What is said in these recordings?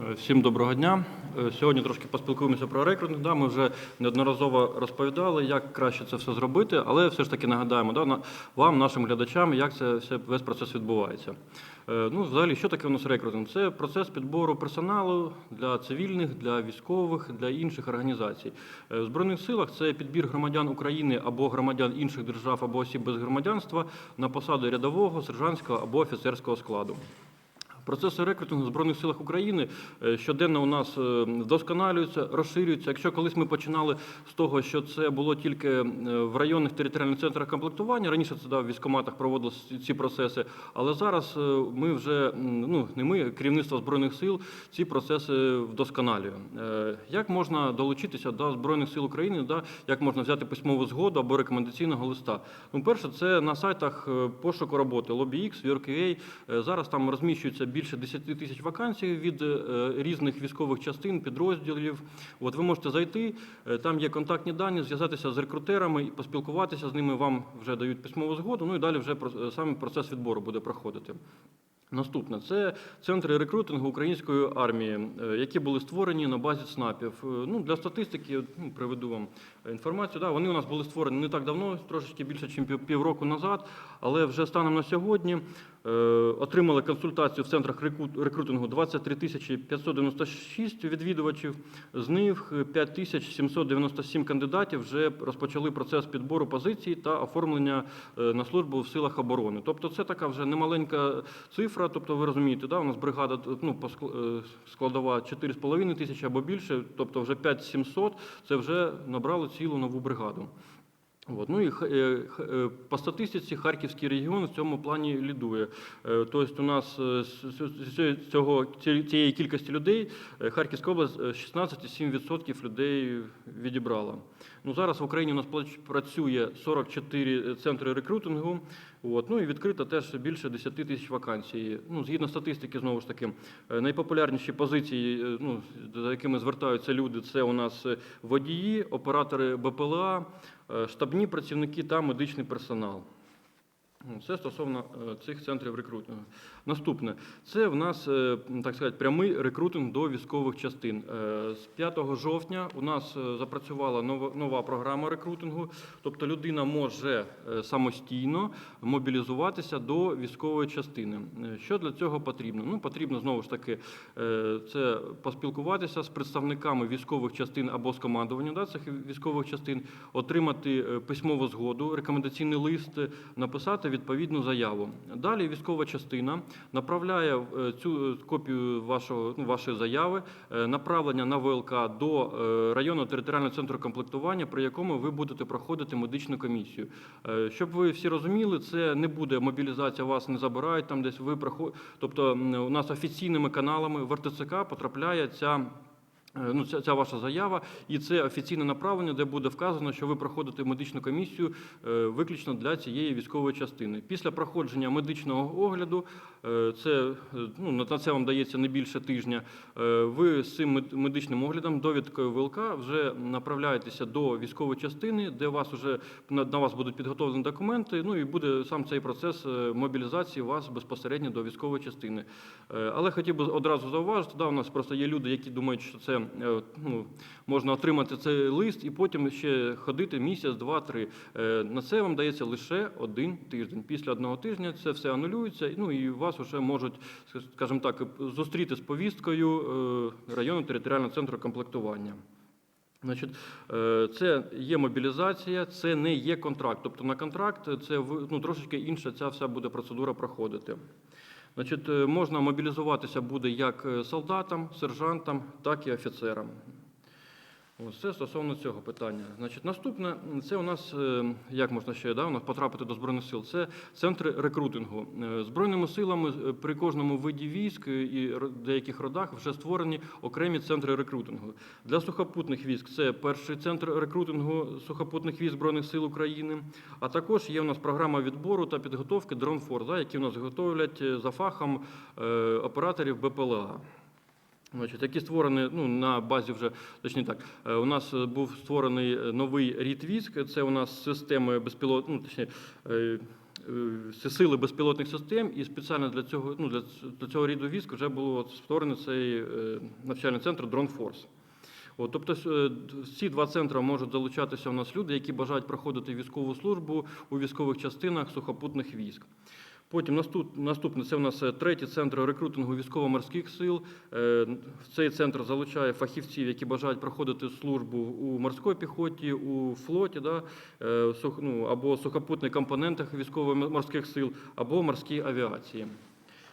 Е, Всім доброго дня. Е, Сьогодні трошки поспілкуємося про рекрутинг. Да, ми вже неодноразово розповідали, як краще це все зробити, але все ж таки нагадаємо да, вам, нашим глядачам, як це все, весь процес відбувається. Е, Ну, взагалі, що таке у нас рекрутинг? Це процес підбору персоналу для цивільних, для військових, для інших організацій. В Збройних силах це підбір громадян України або громадян інших держав або осіб без громадянства на посади рядового, сержантського або офіцерського складу. Процеси рекрутингу в Збройних силах України е, щоденно у нас е, вдосконалюються, розширюються. Якщо колись ми починали з того, що це було тільки е, в районних територіальних центрах комплектування, раніше це да, в військкоматах проводилися ці процеси, але зараз ми вже ну не ми, керівництво збройних сил, ці процеси вдосконалює. Як можна долучитися до збройних сил України? Да, як можна взяти письмову згоду або рекомендаційного листа? Ну, перше, це на сайтах пошуку роботи LobbyX, WorkUA. Зараз там розміщується більше 10 тисяч вакансій від е, різних військових частин, підрозділів. От ви можете зайти, е, там є контактні дані, зв'язатися з рекрутерами і поспілкуватися з ними. Вам вже дають письмову згоду. Ну і далі вже саме процес відбору буде проходити. Наступне це центри рекрутингу української армії, е, які були створені на базі ЦНАПів. Ну для статистики ну, приведу вам інформацію. Да, вони у нас були створені не так давно, трошечки більше, ніж пів- півроку назад, але вже станом на сьогодні е, отримали консультацію в центрах рекрут- рекрутингу 23 тисячі 596 відвідувачів. З них 5 тисяч 797 кандидатів вже розпочали процес підбору позицій та оформлення е, на службу в силах оборони. Тобто це така вже немаленька цифра. Тобто, ви розумієте, да, у нас бригада ну, е, складова 4,5 тисячі або більше, тобто вже 5700, це вже набрали цілу нову бригаду. От. Ну і е, е, по статистиці Харківський регіон в цьому плані лідує. Е, Тобто у нас з- цього, цієї кількості людей Харківська область е, 16,7% людей відібрала. Ну, зараз в Україні у нас працює 44 центри рекрутингу. От. Ну і відкрито теж більше 10 тисяч вакансій. Ну, згідно статистики, знову ж таки, е, найпопулярніші позиції, е, ну, за якими звертаються люди, це у нас е, водії, оператори БПЛА, штабні працівники та медичний персонал. Це стосовно цих центрів рекрутингу. Наступне це в нас е, так сказати прямий рекрутинг до військових частин. Е, З 5 жовтня у нас е, запрацювала нова, програма рекрутингу, тобто людина може самостійно мобілізуватися до військової частини. Що для цього потрібно? Ну потрібно знову ж таки це поспілкуватися з представниками військових частин або з командуванням да, цих військових частин, отримати письмову згоду, рекомендаційний лист, написати відповідну заяву. Далі військова частина направляє е, цю е, копію вашого ну, вашої заяви, е, направлення на ВЛК до районного територіального центру комплектування, при якому ви будете проходити медичну комісію. Щоб ви всі розуміли, це не буде мобілізація, вас не забирають там десь. Ви проходите. Тобто у нас офіційними каналами в РТЦК потрапляє ця. Ну, ця, ця ваша заява, і це офіційне направлення, де буде вказано, що ви проходите медичну комісію виключно для цієї військової частини. Після проходження медичного огляду, це е, ну, на це вам дається не більше тижня. е, Ви з цим медичним оглядом, довідкою ВЛК, вже направляєтеся до військової частини, де вас вже на, вас будуть підготовлені документи. Ну і буде сам цей процес е, мобілізації вас безпосередньо до військової частини. Е, Але хотів би одразу зауважити, да, у нас просто є люди, які думають, що це е, ну, можна отримати цей лист і потім ще ходити місяць, два, три. Е, На це вам дається лише один тиждень. Після одного тижня це все анулюється, ну і вас вже можуть, скажімо так, зустріти з повісткою е, районного територіального центру комплектування. Значить, е, це є мобілізація, це не є контракт. Тобто на контракт це ну, трошечки інша ця вся буде процедура проходити. Значить, е, можна мобілізуватися буде як е, солдатам, сержантам, так і офіцерам. Ось це стосовно цього питання. Значить, наступне це у нас е, як можна ще да, у нас потрапити до збройних сил. Це центри рекрутингу. Е, Збройними силами е, при кожному виді військ і деяких родах вже створені окремі центри рекрутингу. Для сухопутних військ це перший центр рекрутингу сухопутних військ збройних сил України. А також є у нас програма відбору та підготовки Дронфор, да, які у нас готовлять за фахом операторів БПЛА. Значить, які створені ну, на базі вже, точніше так, е, у нас е, був створений е, новий рід військ, це у нас системи безпілот, ну, сили безпілотних систем, і спеціально для цього, ну, для, для цього ряду військ вже було створений цей навчальний центр Force. От, тобто ці два центри можуть залучатися у нас люди, які бажають проходити військову службу у військових частинах сухопутних військ. Потім наступ, наступне це у нас е, третій центр рекрутингу військово-морських сил. Е, В цей центр залучає фахівців, які бажають проходити службу у морській піхоті, у флоті, да, е, ну, або сухопутних компонентах військово-морських сил, або морській авіації.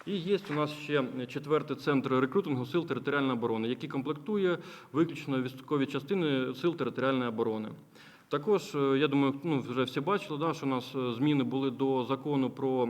І є у нас ще четвертий центр рекрутингу сил територіальної оборони, який комплектує виключно військові частини сил територіальної оборони. Також, е, я думаю, ну, вже всі бачили, да, що у нас е, зміни були до закону про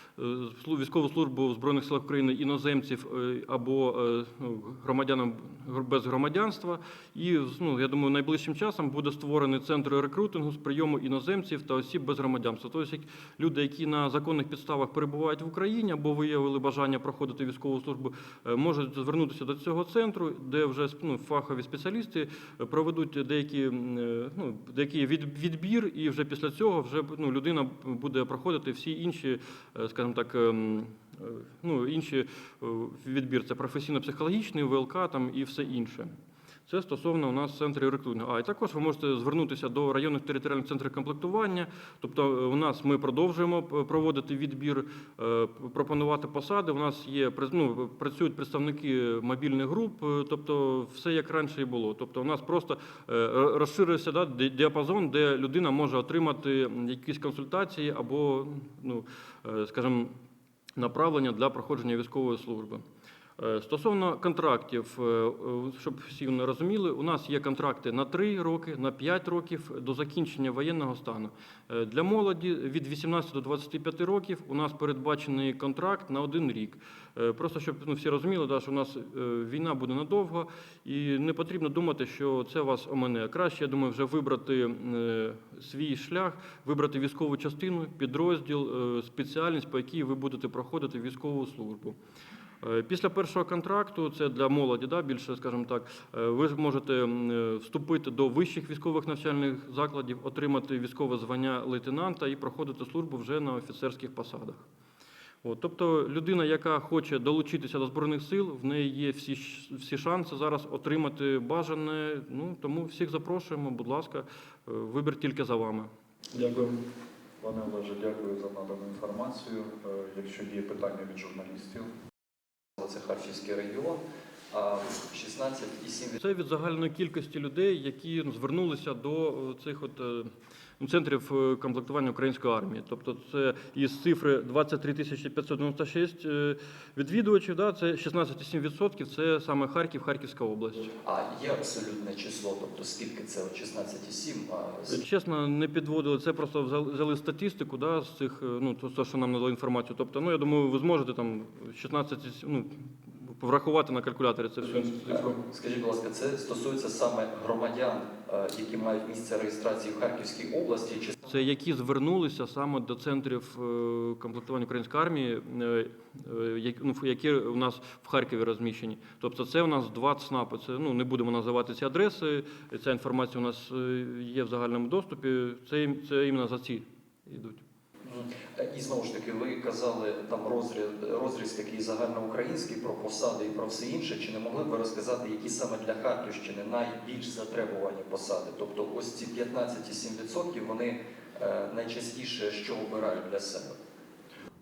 військову службу в Збройних силах України іноземців е, або е, ну, громадянам без громадянства. І ну, я думаю, найближчим часом буде створений центр рекрутингу з прийому іноземців та осіб без громадянства. Тобто люди, які на законних підставах перебувають в Україні або виявили бажання проходити військову службу, е, можуть звернутися до цього центру, де вже ну, фахові спеціалісти е, проведуть деякі, е, ну, деякий від- відбір, і вже після цього вже ну, людина буде проходити всі інші, е, скажімо так. ем, е, Ну, інші е, відбір це професійно-психологічний, ВЛК там і все інше. Це стосовно у нас центрів рекрутингу. А і також ви можете звернутися до районних територіальних центрів комплектування. Тобто, е, у нас ми продовжуємо проводити відбір, е, пропонувати посади. У нас є ну, працюють представники мобільних груп, е, тобто все як раніше і було. Тобто, у нас просто е, розширився да, діапазон, де людина може отримати якісь консультації або, ну, е, скажімо, направлення для проходження військової служби. Е, Стосовно контрактів, е, е, щоб всі не розуміли, у нас є контракти на 3 роки, на 5 років до закінчення воєнного стану. Для молоді від 18 до 25 років у нас передбачений контракт на один рік. Просто щоб ну, всі розуміли, да, що у нас війна буде надовго, і не потрібно думати, що це вас омине. Краще, я думаю, вже вибрати свій шлях, вибрати військову частину, підрозділ, спеціальність, по якій ви будете проходити військову службу. Е, Після першого контракту, це для молоді, да, більше, скажімо так, е, ви зможете м, е, вступити до вищих військових навчальних закладів, отримати військове звання лейтенанта і проходити службу вже на офіцерських посадах. От, тобто людина, яка хоче долучитися до Збройних сил, в неї є всі, всі шанси зараз отримати бажане. Ну, тому всіх запрошуємо, будь ласка, вибір тільки за вами. Дякую. Пане Олеже, дякую за надану інформацію. Якщо є питання від журналістів, Це Харківський регіон, а 16,7% Це від загальної кількості людей, які ну, звернулися до е, цих от е, центрів е, комплектування української армії. Тобто це із цифри 23 тисячі 596 е, відвідувачів, да, це 16,7% це саме Харків, Харківська область. а є абсолютне число, тобто скільки це от 16,7, а з- Чесно, не підводили. Це просто взяли статистику да, з цих, е, ну, то, то, що нам надали інформацію. Тобто, ну, я думаю, ви зможете там 16, ну, врахувати на калькуляторі це все. скажіть, будь ласка, це стосується саме громадян, е, які мають місце реєстрації в Харківській області, чи Це які звернулися саме до центрів е, комплектування української армії, е, е, які, ну, у нас в Харкові розміщені. Тобто це у нас два ЦНАПи. Це ну не будемо називати ці адреси. Ця інформація у нас є в загальному доступі. Це, це іменно за ці йдуть. І знову ж таки, ви казали там розріз, розріз такий загальноукраїнський про посади і про все інше. Чи не могли б ви розказати, які саме для Харківщини найбільш затребувані посади? Тобто, ось ці 15,7% вони е, найчастіше що обирають для себе?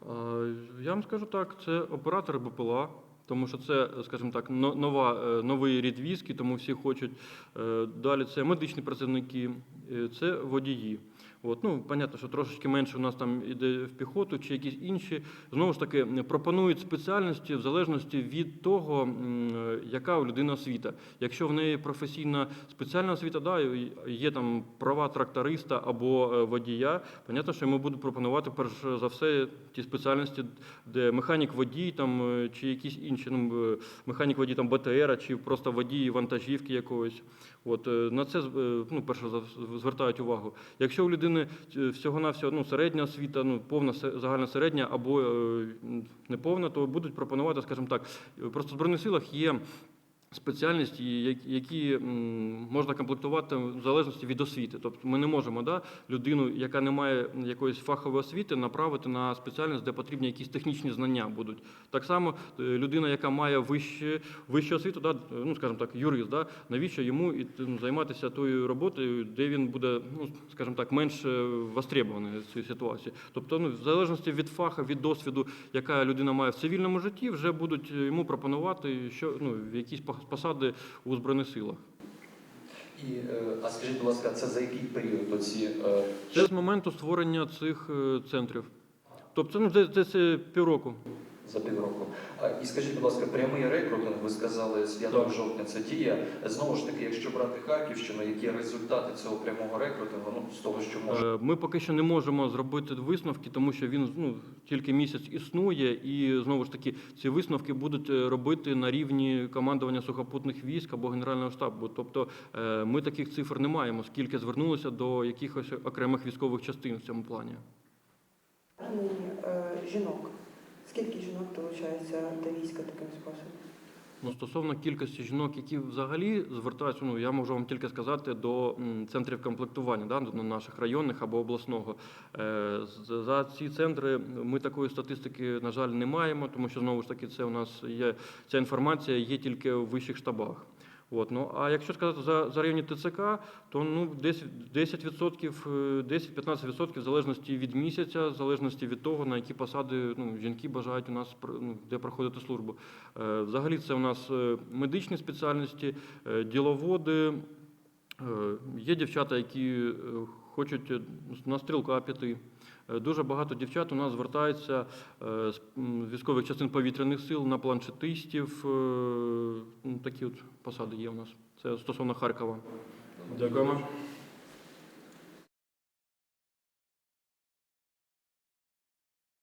Е, Я вам скажу так, це оператори БПЛА, тому що це, скажімо так, нова, е, новий рід і тому всі хочуть. Далі це медичні працівники, це водії. От, ну, понятно, що трошечки менше у нас там іде в піхоту чи якісь інші. Знову ж таки, пропонують спеціальності в залежності від того, е, яка у людини освіта. Якщо в неї професійна спеціальна освіта, да, є там права тракториста або е, водія, понятно, що йому будуть пропонувати перш за все ті спеціальності, де механік водій там, е, чи якісь інші, ну, механік водій там БТР, чи просто водій вантажівки якогось. От, е, на це е, ну, перше звертають увагу. Якщо у людини е, всього-навсього ну, середня освіта, ну, повна загальна середня або неповна, то будуть пропонувати, скажімо так, просто в Збройних силах є спеціальності, які- можна комплектувати в залежності від освіти. Тобто ми не можемо да, людину, яка не має якоїсь фахової освіти, направити на спеціальність, де потрібні якісь технічні знання будуть. Так само е, людина, яка має вище, вищу освіту, да, ну скажімо так, юрист, да, навіщо йому і, займатися тою роботою, де він буде, ну скажімо так, менш е, востребований в цій ситуації. Тобто, ну, в залежності від фаху, від досвіду, яка людина має в цивільному житті, вже будуть йому пропонувати що ну, в якісь посади у збройних силах. І, е, а скажіть, будь ласка, це за який період оці е, Це з моменту створення цих е, центрів. Тобто, ну, це, це, це півроку. За півроку? А, і скажіть, будь ласка, прямий рекрутинг, ви сказали, з 5 жовтня це діє. Знову ж таки, якщо брати Харківщину, які результати цього прямого рекрутингу, ну, з того, що може. Е, Ми поки що не можемо зробити висновки, тому що він ну, тільки місяць існує, і знову ж таки ці висновки будуть е, робити на рівні командування сухопутних військ або Генерального штабу. Тобто е, ми таких цифр не маємо, скільки звернулося до якихось окремих військових частин в цьому плані. Жінок. Скільки жінок долучається до війська таким способом? Ну, стосовно кількості жінок, які взагалі звертаються, ну я можу вам тільки сказати до центрів комплектування, да, до наших районних або обласного. Е, За ці центри ми такої статистики, на жаль, не маємо, тому що знову ж таки це у нас є ця інформація є тільки в вищих штабах. От, ну, а якщо сказати за, за рівні ТЦК, то ну, десь 10%, е, 10-15% в залежності від місяця, в залежності від того, на які посади ну, жінки бажають у нас ну, де проходити службу. Е, Взагалі це у нас е, медичні спеціальності, діловоди. Є дівчата, які хочуть на стрілка піти. Е, Дуже багато дівчат у нас звертаються е, з військових частин повітряних сил на планшетистів. е, Такі от посади є у нас. Це стосовно Харкова. Дякуємо.